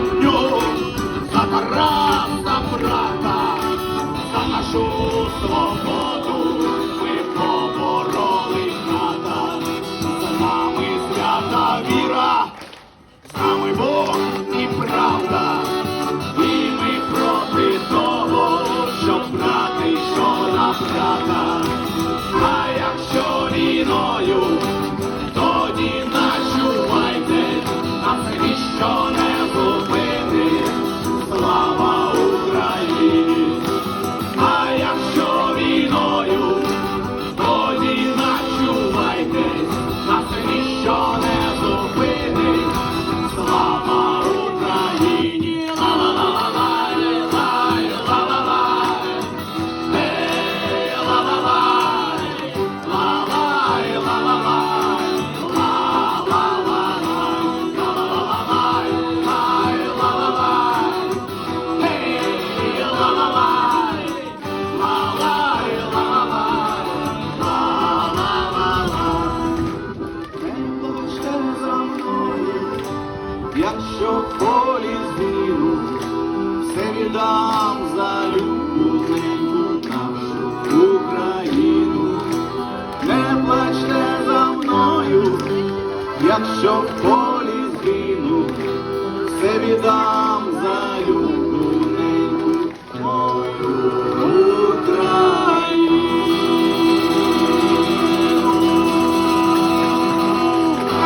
дню, за Тараса брата, за нашу свободу ми побороли хата, за нами свята віра, з нами Бог і правда, і ми проти того, щоб брати, що на брата. Sean що в полі зіру, все віддам за любовненьку нашу Україну, не плачте за мною, якщо в полі згину, все віддам за любов.